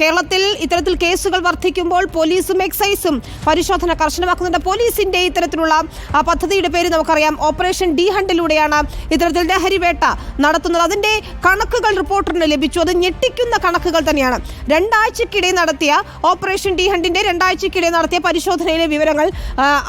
കേരളത്തിൽ ഇത്തരത്തിൽ കേസുകൾ വർദ്ധിക്കുമ്പോൾ പോലീസും എക്സൈസും പരിശോധന കർശനമാക്കുന്നുണ്ട്. പോലീസിന്റെ ഇത്തരത്തിലുള്ള പദ്ധതിയുടെ പേര് നമുക്കറിയാം. ഓപ്പറേഷൻ ഡി ഹണ്ടിലൂടെയാണ് ഇത്തരത്തിൽ ലഹരിവേട്ട നടത്തുന്നത്. അതിന്റെ കണക്കുകൾ റിപ്പോർട്ടറിന് ലഭിച്ചു. അത് ഞെട്ടിക്കുന്ന കണക്കുകൾ തന്നെയാണ്. രണ്ടാഴ്ചക്കിടെ നടത്തിയ ഓപ്പറേഷൻ ഡി ഹണ്ടിന്റെ രണ്ടാഴ്ചക്കിടെ നടത്തിയ പരിശോധനയിലെ വിവരങ്ങൾ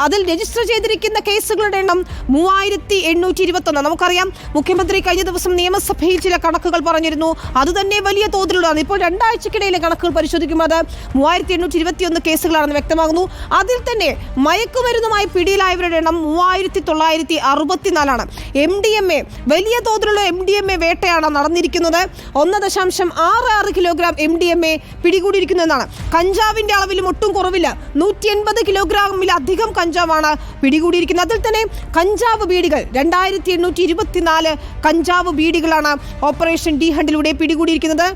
അതിൽ രജിസ്റ്റർ ചെയ്തിരിക്കുന്ന കേസുകളുടെ എണ്ണം മൂവായിരത്തി എണ്ണൂറ്റി ഇരുപത്തൊന്ന് നമുക്കറിയാം മുഖ്യമന്ത്രി കഴിഞ്ഞ ദിവസം നിയമസഭയിൽ ചില കണക്കുകൾ പറഞ്ഞിരുന്നു. അത് തന്നെ വലിയ തോതിലുള്ളതാണ്. ഇപ്പോൾ രണ്ടാഴ്ചക്കിടയിലെ കണക്കുകൾ പരിശോധിക്കുമ്പോൾ അത് മൂവായിരത്തി എണ്ണൂറ്റി ഇരുപത്തിയൊന്ന് കേസുകളാണെന്ന് വ്യക്തമാകുന്നു. അതിൽ തന്നെ മയക്കുമരുന്നുമായി പിടിയിലായവരുടെ എണ്ണം മൂവായിരത്തി തൊള്ളായിരത്തി അറുപത്തിനാലാണ് എം ഡി എം എ വലിയ തോതിലുള്ള എം ഡി എം എ വേട്ടയാണ് നടന്നിരിക്കുന്നത്. ഒന്ന് ദശാംശം ആറ് ആറ് kilogram M D M A പിടികൂടിയിരിക്കുന്നു എന്നാണ് കഞ്ചാവിന്റെ അളവിലും ഒട്ടും കുറവില്ല. നൂറ്റി എൺപത് കിലോഗ്രാമിലധികം കഞ്ചാവാണ് പിടികൂടിയിരിക്കുന്നത്. അതിൽ തന്നെ കഞ്ചാവ് ബീഡികൾ രണ്ടായിരത്തി എണ്ണൂറ്റി ഇരുപത്തിനാല് കഞ്ചാവ് ബീഡികളാണ് ഓപ്പറേഷൻ ഡി ഹണ്ടിലൂടെ പിടികൂടിയിരിക്കുന്നത്.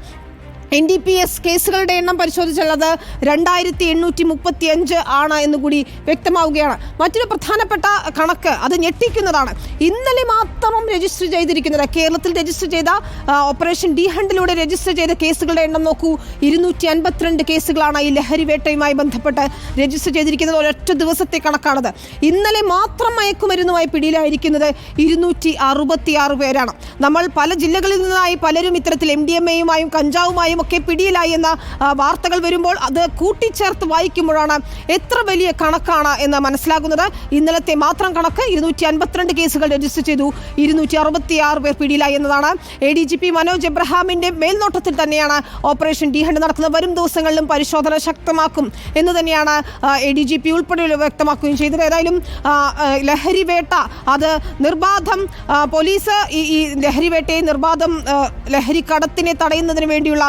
എൻ ഡി പി എസ് കേസുകളുടെ എണ്ണം പരിശോധിച്ചുള്ളത് രണ്ടായിരത്തി എണ്ണൂറ്റി മുപ്പത്തി അഞ്ച് ആണ് എന്ന് കൂടി വ്യക്തമാവുകയാണ്. മറ്റൊരു പ്രധാനപ്പെട്ട കണക്ക് അത് ഞെട്ടിക്കുന്നതാണ്. ഇന്നലെ മാത്രം രജിസ്റ്റർ ചെയ്തിരിക്കുന്നത് കേരളത്തിൽ രജിസ്റ്റർ ചെയ്ത ഓപ്പറേഷൻ ഡി ഹണ്ടിലൂടെ രജിസ്റ്റർ ചെയ്ത കേസുകളുടെ എണ്ണം നോക്കൂ. ഇരുന്നൂറ്റി അൻപത്തിരണ്ട് കേസുകളാണ് ഈ ലഹരി വേട്ടയുമായി ബന്ധപ്പെട്ട് രജിസ്റ്റർ ചെയ്തിരിക്കുന്നത് ഒരൊറ്റ ദിവസത്തെ കണക്കാണത്. ഇന്നലെ മാത്രം മയക്കുമരുന്നുമായി പിടിയിലായിരിക്കുന്നത് ഇരുന്നൂറ്റി അറുപത്തിയാറ് പേരാണ്. നമ്മൾ പല ജില്ലകളിൽ നിന്നായി പലരും ഇത്തരത്തിൽ എം ഡി എം എയുമായും കഞ്ചാവുമായും ഒക്കെ പിടിയിലായി എന്ന വാർത്തകൾ വരുമ്പോൾ അത് കൂട്ടിച്ചേർത്ത് വായിക്കുമ്പോഴാണ് എത്ര വലിയ കണക്കാണ് എന്ന് മനസ്സിലാകുന്നത്. ഇന്നലത്തെ മാത്രം കണക്ക് ഇരുന്നൂറ്റി അൻപത്തിരണ്ട് കേസുകൾ രജിസ്റ്റർ ചെയ്തു. ഇരുന്നൂറ്റി അറുപത്തിയാറ് പേർ പിടിയിലായി എന്നതാണ്. A D G P Manoj എബ്രഹാമിന്റെ മേൽനോട്ടത്തിൽ തന്നെയാണ് ഓപ്പറേഷൻ ഡി ഹണ്ട് നടക്കുന്നത് വരും ദിവസങ്ങളിലും പരിശോധന ശക്തമാക്കും എന്ന് തന്നെയാണ് എ ഡി ജി പി ഉൾപ്പെടെ വ്യക്തമാക്കുകയും ചെയ്തത്. ഏതായാലും ലഹരി വേട്ട അത് നിർബാധം പോലീസ് ഈ ഈ ലഹരി വേട്ടയെ നിർബാധം ലഹരി കടത്തിനെ തടയുന്നതിന് വേണ്ടിയുള്ള